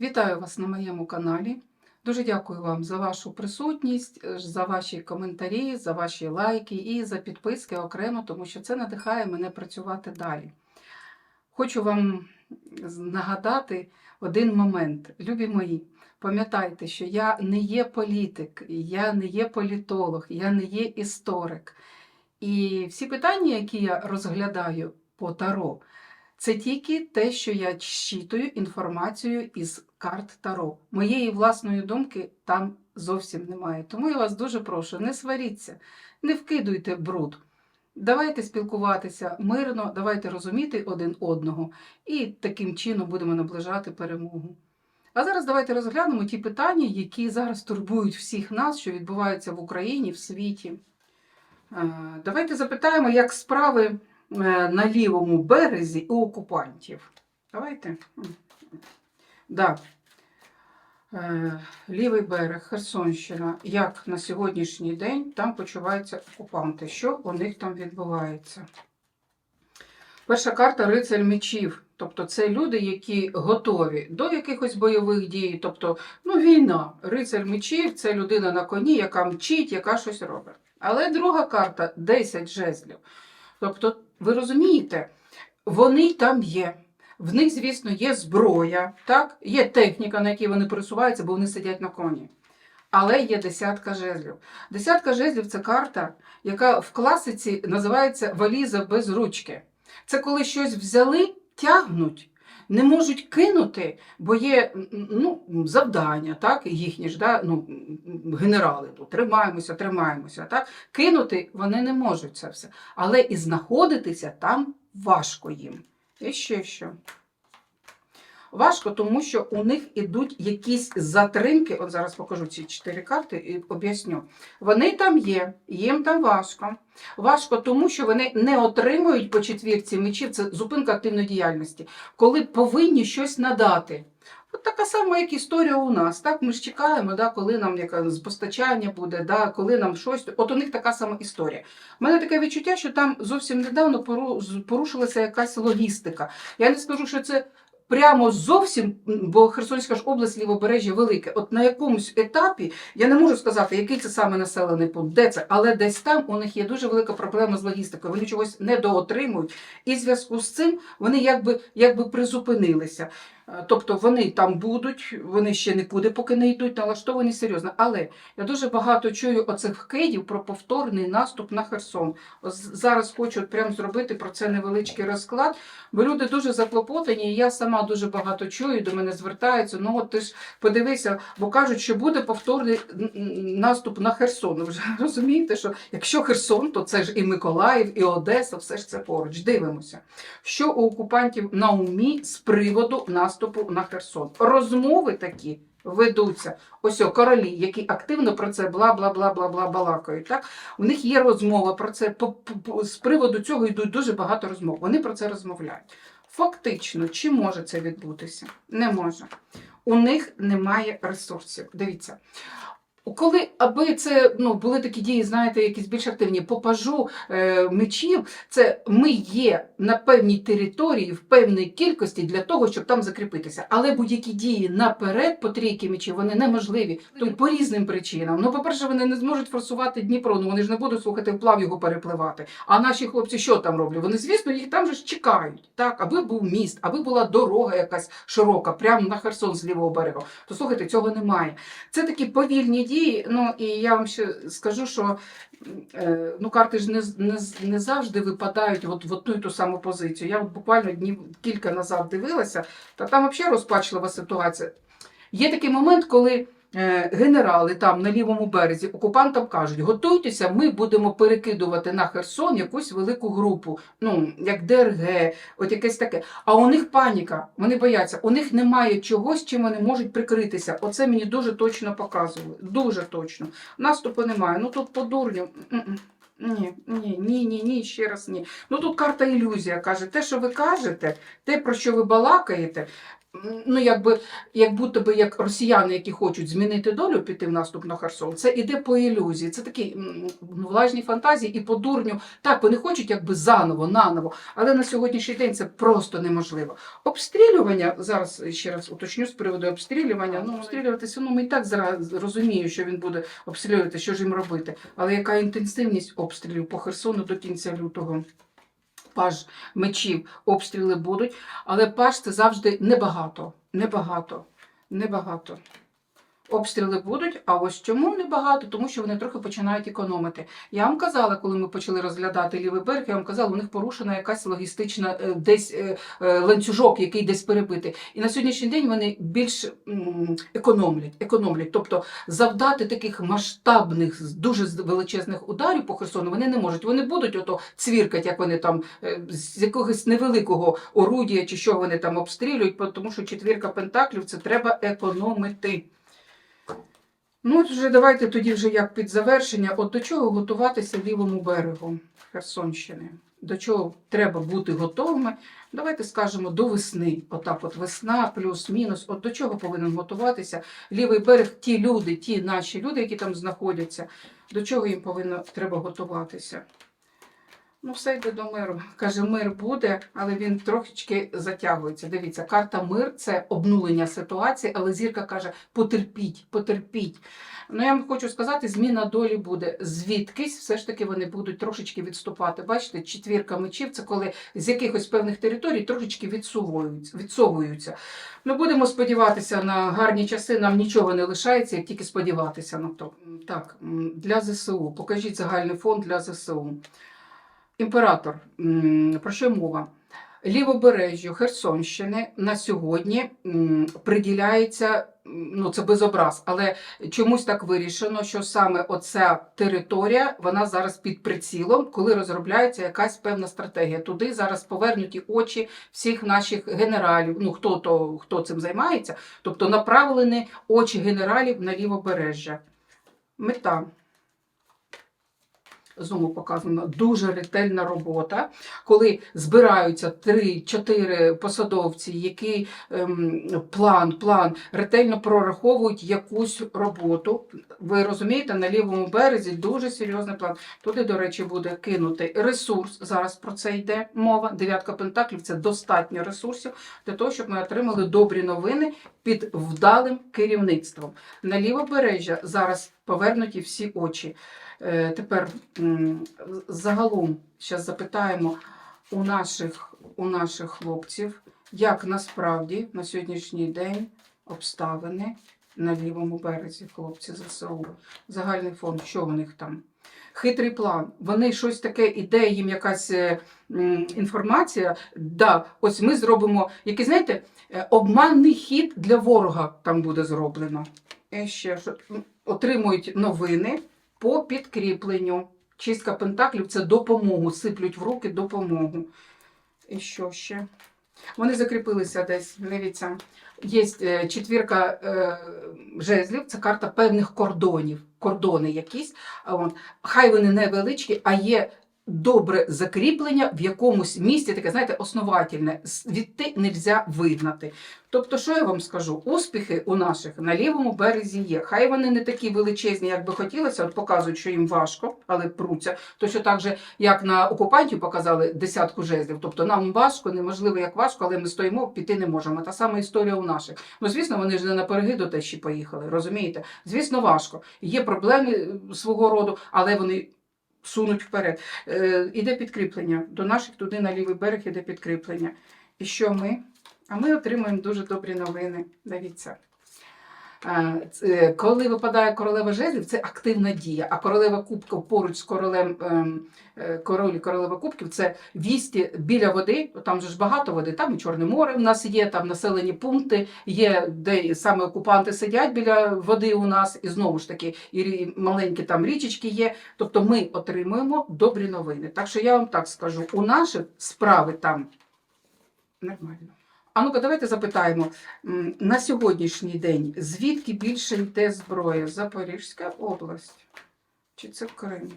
Вітаю вас на моєму каналі. Дуже дякую вам за вашу присутність, е, за ваші коментарі, за ваші лайки і за підписки окремо, тому що це надихає мене працювати далі. Хочу вам нагадати один момент. Любі мої, пам'ятайте, що я не є політик, я не є політолог, я не є історик. І всі питання, які я розглядаю по Таро, це тільки те, що я щитую інформацію із карт Таро. Моєї власної думки там зовсім немає. Тому я вас дуже прошу, не сваріться, не вкидуйте бруд. Давайте спілкуватися мирно, давайте розуміти один одного і таким чином будемо наближати перемогу. А зараз давайте розглянемо ті питання, які зараз турбують всіх нас, що відбуваються в Україні, в світі. Е, Давайте запитаємо, як справи на лівому березі у окупантів. Давайте. Да. Е, Лівий берег, Херсонщина. Як на сьогоднішній день там почуваються окупанти? Що у них там відбувається? Перша карта рицарь мечів. Тобто це люди, які готові до якихось бойових дій. Тобто, ну, війна. Рицар мечів це людина на коні, яка мчить, яка щось робить. Але друга карта 10 жезлів. Тобто, ви розумієте, вони там є. В них, звісно, є зброя, так? є техніка, на якій вони пересуваються, бо вони сидять на коні. Але є десятка жезлів. Десятка жезлів це карта, яка в класиці називається валіза без ручки. Це коли щось взяли, тягнуть, не можуть кинути, бо є ну, завдання, так, їхні ж да, ну, генерали тут тримаємося, тримаємося. Так? Кинути вони не можуть це все. Але і знаходитися там важко їм. І ще що. Важко, тому що у них ідуть якісь затримки. От зараз покажу ці чотири карти і об'ясню. Вони там є, їм там важко. Важко, тому що вони не отримують по четвірці мечів, це зупинка активної діяльності, коли повинні щось надати. От така сама, як історія у нас. Так, ми ж чекаємо, да, коли нам яке постачання буде, да, коли нам щось. От у них така сама історія. У мене таке відчуття, що там зовсім недавно порушилася якась логістика. Я не скажу, що це прямо зовсім, бо Херсонська ж область лівобережжя велике. От на якомусь етапі я не можу сказати, який це саме населений пункт, де це, але десь там у них є дуже велика проблема з логістикою. Вони чогось недоотримують, і в зв'язку з цим вони якби, якби призупинилися. Е, Тобто вони там будуть, вони ще нікуди поки не йдуть, налаштовані серйозно. Але я дуже багато чую оцих вкидів про повторний наступ на Херсон. Ось зараз хочу от зробити про це невеличкий розклад, бо люди дуже заклопотані, і я сама дуже багато чую, до мене звертаються. Ну от ти ж подивися, бо кажуть, що буде повторний наступ на Херсон. Ви вже розумієте, що якщо Херсон, то це ж і Миколаїв, і Одеса, все ж це поруч. Дивимося, що у окупантів на умі з приводу наступу на Херсон. Розмови такі. Ведуться ось о, королі, які активно про це бла бла бла бла бла балакають. Так у них є розмова про це. З приводу цього йдуть дуже багато розмов. Вони про це розмовляють. Фактично, чи може це відбутися? Не може. У них немає ресурсів. Дивіться. Коли аби це ну були такі дії, знаєте, якісь більш активні по пажу е, мечів, це ми є на певній території в певній кількості для того, щоб там закріпитися. Але будь-які дії наперед по трійки мечів вони неможливі. Тому по різним причинам. Ну, по-перше, вони не зможуть форсувати Дніпро. Ну вони ж не будуть слухати вплав його перепливати. А наші хлопці що там роблять? Вони, звісно, їх там же ж чекають. Так, аби був міст, аби була дорога якась широка, прямо на Херсон з лівого берега. То слухайте, цього немає. Це такі повільні дії. Ну і я вам ще скажу, що е, ну, карти ж не, не, не завжди випадають от, в одну і ту саму позицію. Я от буквально днів кілька назад дивилася, та там взагалі розпачлива ситуація. Є такий момент, коли генерали там на лівому березі окупантам кажуть: готуйтеся, ми будемо перекидувати на Херсон якусь велику групу, ну як ДРГ, от якесь таке. А у них паніка, вони бояться, у них немає чогось, чим вони можуть прикритися. Оце мені дуже точно показували. Дуже точно. Наступу немає. Ну тут по дурню. Ні, ні, ні, ні, ні, ще раз ні. Ну тут карта ілюзія каже, те, що ви кажете, те, про що ви балакаєте, ну, якби, як будто би як росіяни, які хочуть змінити долю, піти в наступ на Херсон, це іде по ілюзії. Це такі влажні фантазії і по дурню. Так, вони хочуть якби заново, наново, але на сьогоднішній день це просто неможливо. Обстрілювання, зараз ще раз уточню з приводу обстрілювання. Ну, обстрілюватися, ну ми і так зараз розумію, що він буде обстрілювати, що ж їм робити. Але яка інтенсивність обстрілів по Херсону до кінця лютого? Паж мечів, обстріли будуть, але паж це завжди небагато. Небагато. Небагато. Обстріли будуть, а ось чому небагато? Тому що вони трохи починають економити. Я вам казала, коли ми почали розглядати лівий берег, я вам казала, у них порушена якась логістична е, десь е, е, ланцюжок, який десь перебитий. І на сьогоднішній день вони більш економлять, економлять. Тобто завдати таких масштабних, дуже величезних ударів по Херсону вони не можуть. Вони будуть ото цвіркать, як вони там з якогось невеликого орудія чи що вони там обстрілюють, тому що четвірка пентаклів це треба економити. Ну, от вже давайте тоді вже як під завершення, от до чого готуватися лівому берегу Херсонщини. До чого треба бути готовими? Давайте скажемо до весни. Отак, от весна, плюс-мінус. От до чого повинен готуватися лівий берег, ті люди, ті наші люди, які там знаходяться, до чого їм повинно треба готуватися. Ну, все йде до миру. Каже, мир буде, але він трошечки затягується. Дивіться, карта мир це обнулення ситуації, але зірка каже: потерпіть, потерпіть. Ну, я вам хочу сказати, зміна долі буде. Звідкись все ж таки вони будуть трошечки відступати. Бачите, четвірка мечів це коли з якихось певних територій трошечки відсовуються. Ну, будемо сподіватися на гарні часи. Нам нічого не лишається, як тільки сподіватися на то. Так, для ЗСУ. Покажіть загальний фонд для ЗСУ. Імператор, про що мова? Лівобережжю Херсонщини на сьогодні приділяється, ну це без образ, але чомусь так вирішено, що саме оця територія вона зараз під прицілом, коли розробляється якась певна стратегія. Туди зараз повернуті очі всіх наших генералів. Ну хто то хто цим займається, тобто направлені очі генералів на лівобережжя. Мета знову показано дуже ретельна робота, коли збираються 3-4 посадовці, які ем, план, план ретельно прораховують якусь роботу. Ви розумієте, на лівому березі дуже серйозний план. Туди, до речі, буде кинути ресурс. Зараз про це йде мова. Дев'ятка пентаклів це достатньо ресурсів для того, щоб ми отримали добрі новини під вдалим керівництвом. На лівобережжя зараз повернуті всі очі. Е, Тепер загалом зараз запитаємо у наших, у наших хлопців, як насправді на сьогоднішній день обставини на лівому березі хлопці ЗСУ. Загальний фонд, що у них там? Хитрий план. Вони щось таке іде, їм якась е, інформація. Да, ось ми зробимо який, знаєте, е, обманний хід для ворога там буде зроблено. І ще отримують новини по підкріпленню. Чистка пентаклів це допомогу, сиплють в руки допомогу. І що ще? Вони закріпилися десь, дивіться. Є е, четвірка е, жезлів, це карта певних кордонів, кордони якісь. Хай вони невеличкі, а є добре закріплення в якомусь місці, таке, знаєте, основательне. Відти не можна вигнати. Тобто, що я вам скажу? Успіхи у наших на лівому березі є. Хай вони не такі величезні, як би хотілося, от показують, що їм важко, але пруться. Точно так же, як на окупантів показали десятку жезлів. Тобто нам важко, неможливо як важко, але ми стоїмо, піти не можемо. Та сама історія у наших. Ну, звісно, вони ж не на переги до тещі поїхали, розумієте? Звісно, важко. Є проблеми е, свого роду, але вони. Сунуть вперед. Е, іде підкріплення. До наших туди на лівий берег іде підкріплення. І що ми? А ми отримуємо дуже добрі новини. Дивіться. Е, Коли випадає королева жезлів, це активна дія. А королева кубків поруч з королем ем, е, король королева кубків це вісті біля води. Там же ж багато води. Там і Чорне море в нас є, там населені пункти, є де саме окупанти сидять біля води у нас, і знову ж таки, і маленькі там річечки є. Тобто ми отримуємо добрі новини. Так що я вам так скажу: у наших справи там нормально. А ну-ка, давайте запитаємо на сьогоднішній день, звідки більше йде зброя? Запорізька область? Чи це Крим?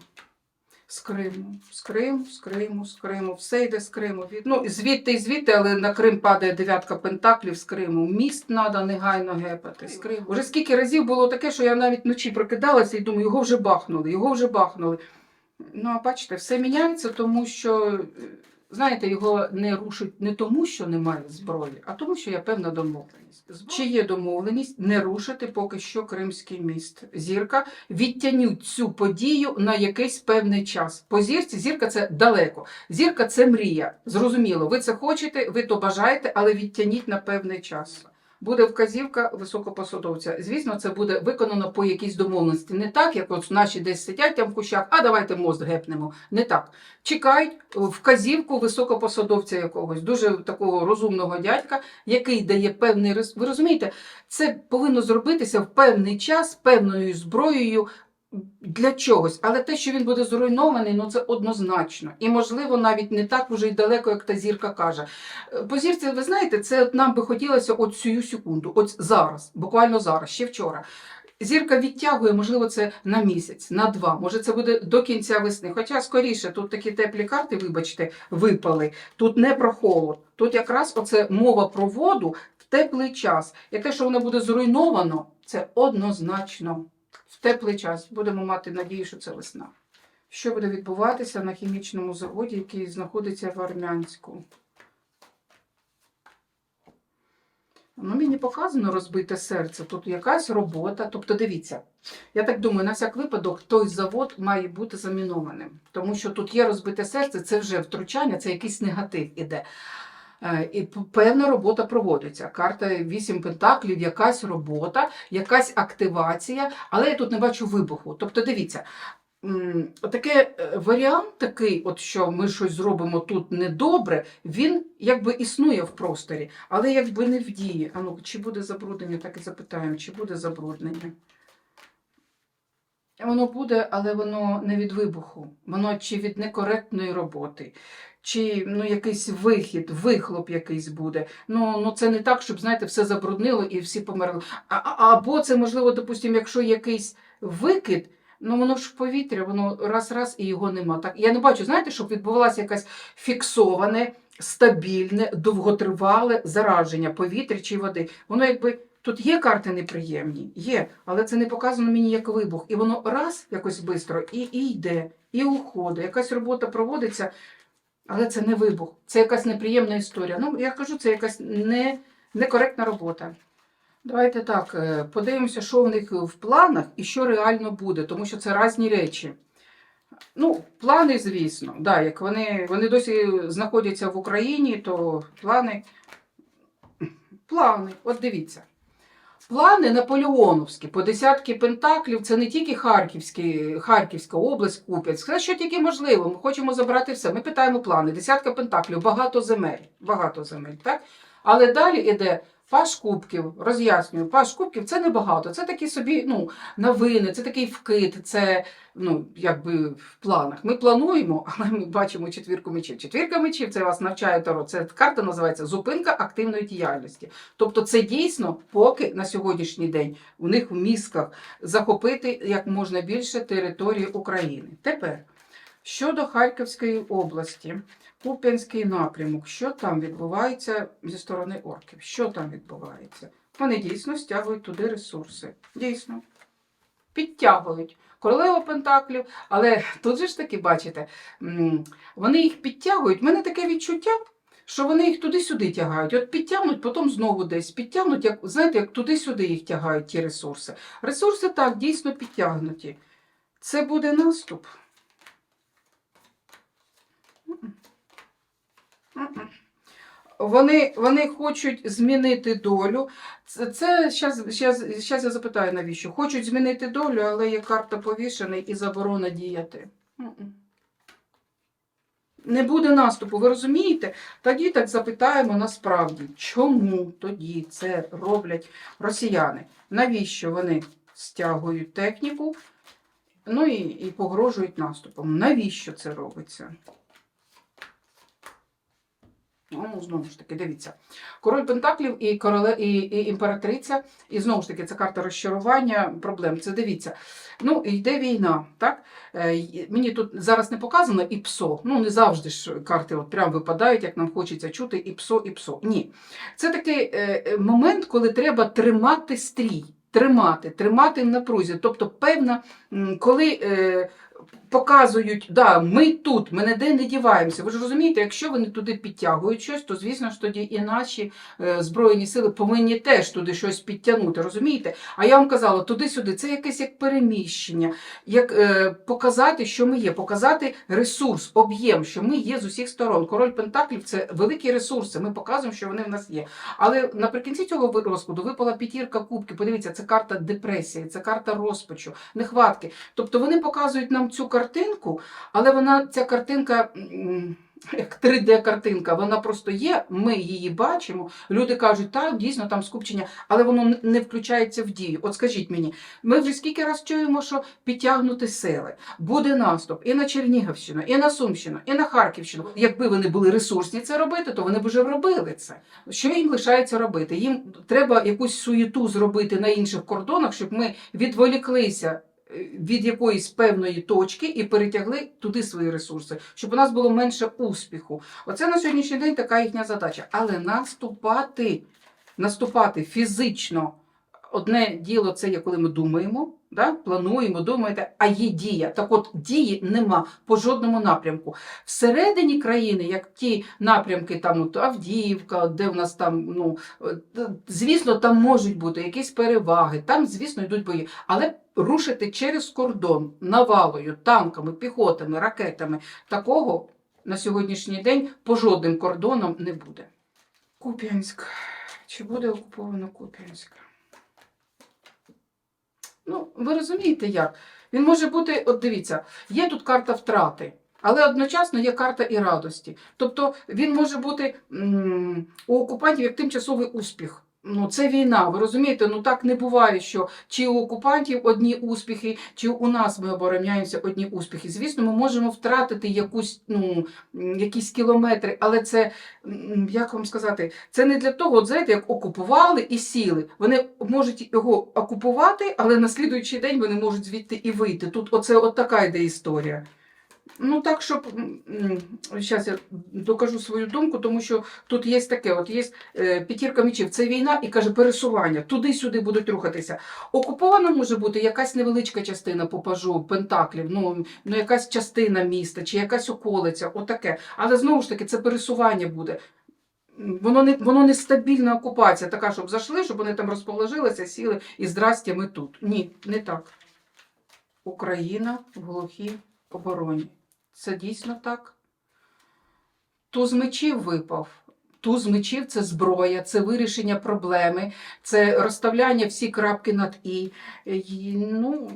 З Криму, з Криму, з Криму, з Криму, все йде з Криму. Ну, звідти і звідти, але на Крим падає дев'ятка пентаклів з Криму. Міст треба негайно гепати. З Криму. Уже скільки разів було таке, що я навіть вночі прокидалася і думаю, його вже бахнули, його вже бахнули. Ну, а бачите, все міняється, тому що, знаєте, його не рушить не тому, що немає зброї, а тому, що є певна домовленість. Чи є домовленість не рушити поки що Кримський міст? Зірка відтянуть цю подію на якийсь певний час. По зірці зірка це далеко. Зірка це мрія. Зрозуміло, ви це хочете, ви то бажаєте, але відтяніть на певний час. Буде вказівка високопосадовця. Звісно, це буде виконано по якійсь домовленості. Не так, як от наші десь сидять там в кущах, а давайте мост гепнемо. Не так. Чекають вказівку високопосадовця якогось, дуже такого розумного дядька, який дає певний. Ви розумієте, це повинно зробитися в певний час певною зброєю. Для чогось, але те, що він буде зруйнований, ну це однозначно. І, можливо, навіть не так уже й далеко, як та зірка каже. Е, По зірці, ви знаєте, це нам би хотілося от цю секунду, от зараз, буквально зараз, ще вчора. Зірка відтягує, можливо, це на місяць, на два, може це буде до кінця весни. Хоча скоріше, тут такі теплі карти, вибачте, випали. Тут не про холод. Тут якраз оце мова про воду в теплий час. І те, що воно буде зруйновано, це однозначно. Теплий час будемо мати надію, що це весна. Що буде відбуватися на хімічному заводі, який знаходиться в Армянську? Ну, мені показано розбите серце. Тут якась робота. Тобто, дивіться, я так думаю, на всяк випадок той завод має бути замінованим. Тому що тут є розбите серце, це вже втручання, це якийсь негатив іде. Е, І певна робота проводиться. Карта вісім пентаклів, якась робота, якась активація, але я тут не бачу вибуху. Тобто, дивіться, таке е, варіант такий, от що ми щось зробимо тут недобре, він якби існує в просторі, але якби не в дії. А ну, чи буде забруднення, так і запитаємо, чи буде забруднення. Воно буде, але воно не від вибуху, воно чи від некоректної роботи, чи ну, якийсь вихід, вихлоп якийсь буде. Ну, ну це не так, щоб знаєте, все забруднило і всі померли. А, або це можливо, допустимо, якщо якийсь викид, ну воно ж повітря, воно раз-раз і його нема. Так я не бачу, знаєте, щоб відбувалося якесь фіксоване, стабільне, довготривале зараження повітря чи води. Воно якби. Тут є карти неприємні, є, але це не показано мені як вибух. І воно раз якось швидко і, і йде, і уходить. Якась робота проводиться, але це не вибух, це якась неприємна історія. Ну, я кажу, це якась не, некоректна робота. Давайте так, е, подивимося, що в них в планах і що реально буде, тому що це різні речі. Ну, плани, звісно, да, як вони, вони досі знаходяться в Україні, то плани. Плани, от дивіться. Плани наполеоновські по десятки пентаклів це не тільки Харківські, Харківська область, Куп'янськ. Це що тільки можливо. Ми хочемо забрати все. Ми питаємо плани. Десятка пентаклів, багато земель. Багато земель, так? Але далі йде паш кубків, роз'яснюю, паш кубків це небагато. Це такі собі ну, новини, це такий вкид, це ну, якби в планах. Ми плануємо, але ми бачимо четвірку мечів. Четвірка мечів це вас навчає Таро. Це карта називається зупинка активної діяльності. Тобто це дійсно поки на сьогоднішній день у них в мізках захопити як можна більше території України. Тепер щодо Харківської області, Куп'янський напрямок, що там відбувається зі сторони орків? Що там відбувається? Вони дійсно стягують туди ресурси. Дійсно. Підтягують. Королева Пентаклів, але тут же ж таки, бачите, вони їх підтягують. У мене таке відчуття, що вони їх туди-сюди тягають. От підтягнуть, потім знову десь підтягнуть, як знаєте, як туди-сюди їх тягають ті ресурси. Ресурси так дійсно підтягнуті. Це буде наступ. Вони, вони хочуть змінити долю. Це, це щас, щас, щас я запитаю, навіщо. Хочуть змінити долю, але є карта повішений і заборона діяти. Не буде наступу, ви розумієте? Тоді так запитаємо насправді, чому тоді це роблять росіяни? Навіщо вони стягують техніку, ну і, і погрожують наступом? Навіщо це робиться? Ну, знову ж таки, дивіться. Король Пентаклів і, короле, і, і імператриця, і знову ж таки, це карта розчарування, проблем. Це дивіться. Ну, йде війна, так? Е, мені тут зараз не показано і псо. Ну, не завжди ж карти от прям випадають, як нам хочеться чути, і псо, і псо. Ні. Це такий е, е, момент, коли треба тримати стрій. Тримати, тримати в напрузі. Тобто, певна, коли е, показують, да, ми тут, ми ніде не діваємося. Ви ж розумієте, якщо вони туди підтягують щось, то звісно ж тоді і наші е, збройні сили повинні теж туди щось підтягнути. Розумієте? А я вам казала, туди-сюди це якесь як переміщення, як е, показати, що ми є, показати ресурс, об'єм, що ми є з усіх сторон. Король Пентаклів це великі ресурси. Ми показуємо, що вони в нас є. Але наприкінці цього розкладу випала п'ятірка кубків. Подивіться, це карта депресії, це карта розпачу, нехватки. Тобто вони показують нам цю картинку, але вона ця картинка. Як 3D-картинка, вона просто є, ми її бачимо. Люди кажуть, так, дійсно там скупчення, але воно не включається в дію. От скажіть мені, ми вже скільки раз чуємо, що підтягнути сили, буде наступ і на Чернігівщину, і на Сумщину, і на Харківщину. Якби вони були ресурсні це робити, то вони б вже робили це. Що їм лишається робити? Їм треба якусь суєту зробити на інших кордонах, щоб ми відволіклися від якоїсь певної точки і перетягли туди свої ресурси, щоб у нас було менше успіху. Оце на сьогоднішній день така їхня задача. Але наступати, наступати фізично. Одне діло це є коли ми думаємо, да? плануємо, думаєте, а є дія. Так от дії нема по жодному напрямку. Всередині країни, як ті напрямки, там от Авдіївка, де в нас там, ну е, звісно, там можуть бути якісь переваги, там, звісно, йдуть бої. Але рушити через кордон навалою, танками, піхотами, ракетами, такого на сьогоднішній день по жодним кордонам не буде. Куп'янськ. Чи буде окуповано Куп'янськ? Ну, ви розумієте як? Він може бути, от дивіться, є тут карта втрати, але одночасно є карта і радості. Тобто він може бути м, у окупантів як тимчасовий успіх. Ну, це війна, ви розумієте? Ну так не буває, що чи у окупантів одні успіхи, чи у нас ми обороняємося одні успіхи. Звісно, ми можемо втратити якусь, ну, якісь кілометри, але це, як вам сказати, це не для того, от знаєте, як окупували і сіли. Вони можуть його окупувати, але на слідуючий день вони можуть звідти і вийти. Тут оце от така йде історія. Ну так, щоб зараз я докажу свою думку, тому що тут є таке: от є е, п'ятірка мечів, це війна і каже пересування. Туди-сюди будуть рухатися. Окупована може бути якась невеличка частина по пажу, пентаклів, ну, ну якась частина міста чи якась околиця, отаке. Але знову ж таки, це пересування буде. Воно не воно не стабільна окупація, така, щоб зайшли, щоб вони там розположилися, сіли і здрастя, ми тут. Ні, не так. Україна в глухій обороні. Це дійсно так. Туз мечів випав. Туз мечів це зброя, це вирішення проблеми, це розставляння всі крапки над і. І, ну,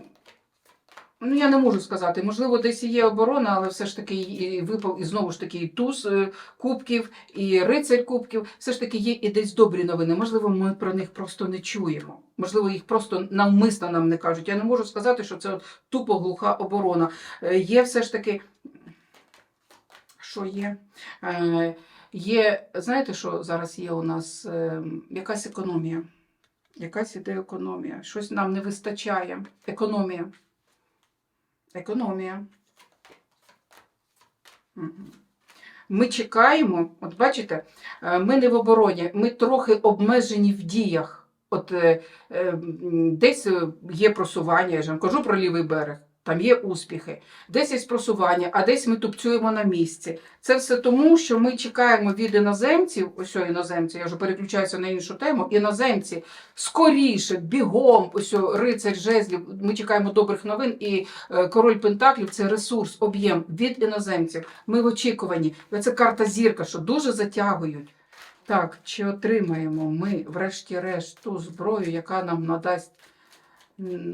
ну, я не можу сказати. Можливо, десь є оборона, але все ж таки і випав і знову ж таки і туз е, кубків, і рицарь кубків. Все ж таки є і десь добрі новини. Можливо, ми про них просто не чуємо. Можливо, їх просто навмисно нам не кажуть. Я не можу сказати, що це тупо глуха оборона. Е, Є все ж таки. Що є? Е, Є, знаєте, що зараз є у нас якась економія. Якась іде економія. Щось нам не вистачає. Економія. Економія. Ми чекаємо, от бачите, е, ми не в обороні, ми трохи обмежені в діях. От е, е, десь є просування, я ж кажу про лівий берег, там є успіхи, десь є просування, а десь ми тупцюємо на місці. Це все тому, що ми чекаємо від іноземців, ось іноземці, я вже переключаюся на іншу тему. Іноземці скоріше, бігом, ось рицарь жезлів. Ми чекаємо добрих новин, і е, король Пентаклів це ресурс, об'єм від іноземців. Ми в очікуванні. Це карта зірка, що дуже затягують. Так, чи отримаємо ми, врешті-решт, ту зброю, яка нам надасть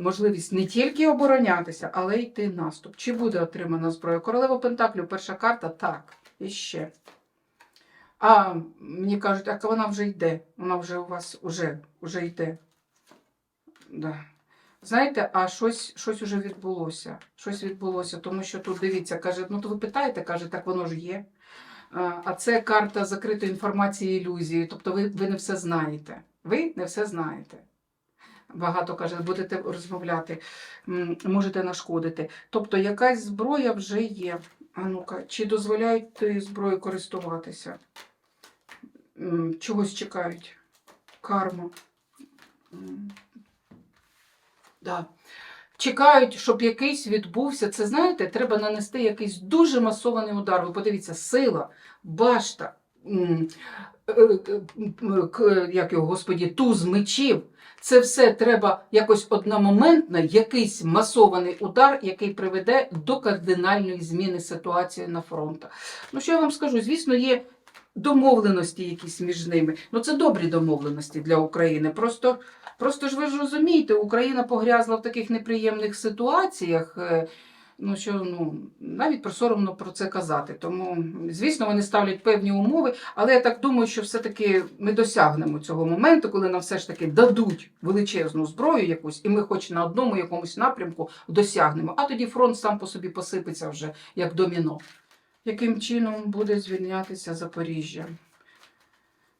можливість не тільки оборонятися, але йти наступ. Чи буде отримана зброя? Королева Пентаклів, перша карта, так, і ще. А мені кажуть, а вона вже йде. Вона вже у вас уже, уже йде. Да. Знаєте, а щось, щось уже відбулося. Щось відбулося, тому що тут дивіться, каже, ну то ви питаєте, каже, так воно ж є. А, це карта закритої інформації ілюзії. Тобто ви, ви не все знаєте. Ви не все знаєте. Багато каже, будете розмовляти, можете нашкодити. Тобто якась зброя вже є. А ну-ка, чи дозволяють тією зброєю користуватися? Чогось чекають. Карма. Да. Чекають, щоб якийсь відбувся. Це знаєте, треба нанести якийсь дуже масований удар. Ви подивіться, сила, башта, як його, господі, туз мечів. Це все треба якось одномоментно, якийсь масований удар, який приведе до кардинальної зміни ситуації на фронтах. Ну, що я вам скажу? Звісно, є домовленості якісь між ними. Ну, це добрі домовленості для України. Просто, просто ж ви ж розумієте, Україна погрязла в таких неприємних ситуаціях. Ну, що ну навіть просоромно про це казати. Тому, звісно, вони ставлять певні умови, але я так думаю, що все-таки ми досягнемо цього моменту, коли нам все ж таки дадуть величезну зброю якусь, і ми хоч на одному якомусь напрямку досягнемо. А тоді фронт сам по собі посипеться вже як доміно. Яким чином буде звільнятися Запоріжжя?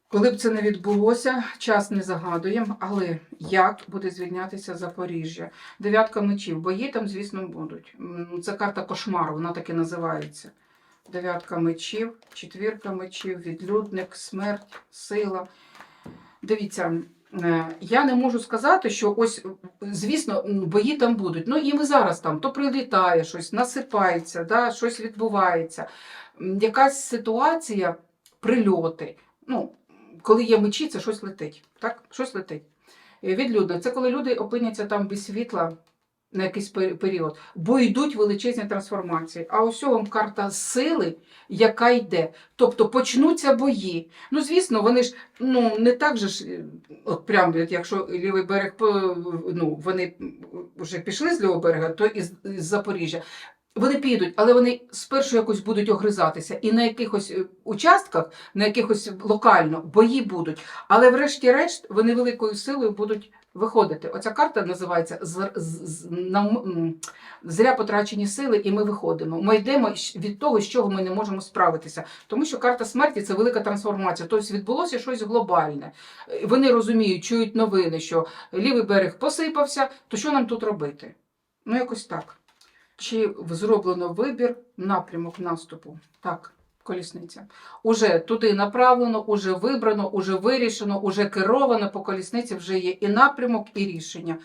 Коли б це не відбулося, час не загадуємо, але як буде звільнятися Запоріжжя? Дев'ятка мечів. Бої там, звісно, будуть. Це карта кошмару, вона так і називається. Дев'ятка мечів, четвірка мечів, відлюдник, смерть, сила. Дивіться, е, я не можу сказати, що ось, звісно, бої там будуть. Ну і ми зараз там то прилітає щось, насипається, да, щось відбувається. Якась ситуація, прильоти. Ну, коли є мечі, це щось летить. Так? Щось летить. Е, Відлюдно. Це коли люди опиняться там без світла на якийсь період, бо йдуть величезні трансформації. А ось вам карта сили, яка йде. Тобто почнуться бої. Ну, звісно, вони ж ну, не так же ж, е, от прям, якщо лівий берег, ну, вони вже пішли з лівого берега, то із, із Запоріжжя. Вони підуть, але вони спершу якось будуть огризатися. І на якихось е, участках, на якихось локально бої будуть. Але врешті-решт вони великою силою будуть виходити. Оця карта називається «З- з- з- нам- м, зря потрачені сили, і ми виходимо. Ми йдемо від того, з чого ми не можемо справитися. Тому що карта смерті це велика трансформація. Тобто відбулося щось глобальне. Е, Вони розуміють, чують новини, що лівий берег посипався, то що нам тут робити? Ну, якось так. Чи зроблено вибір напрямок наступу? Так, колісниця. Уже туди направлено, уже вибрано, уже вирішено, уже керовано по колісниці, вже є і напрямок, і рішення.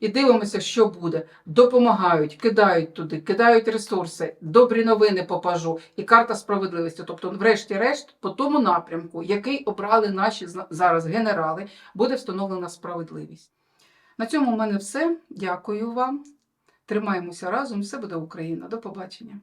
І дивимося, що буде. Допомагають, кидають туди, кидають ресурси, добрі новини попажу і карта справедливості. Тобто, врешті-решт, по тому напрямку, який обрали наші зараз генерали, буде встановлена справедливість. На цьому в мене все. Дякую вам. Тримаємося разом. Все буде Україна. До побачення.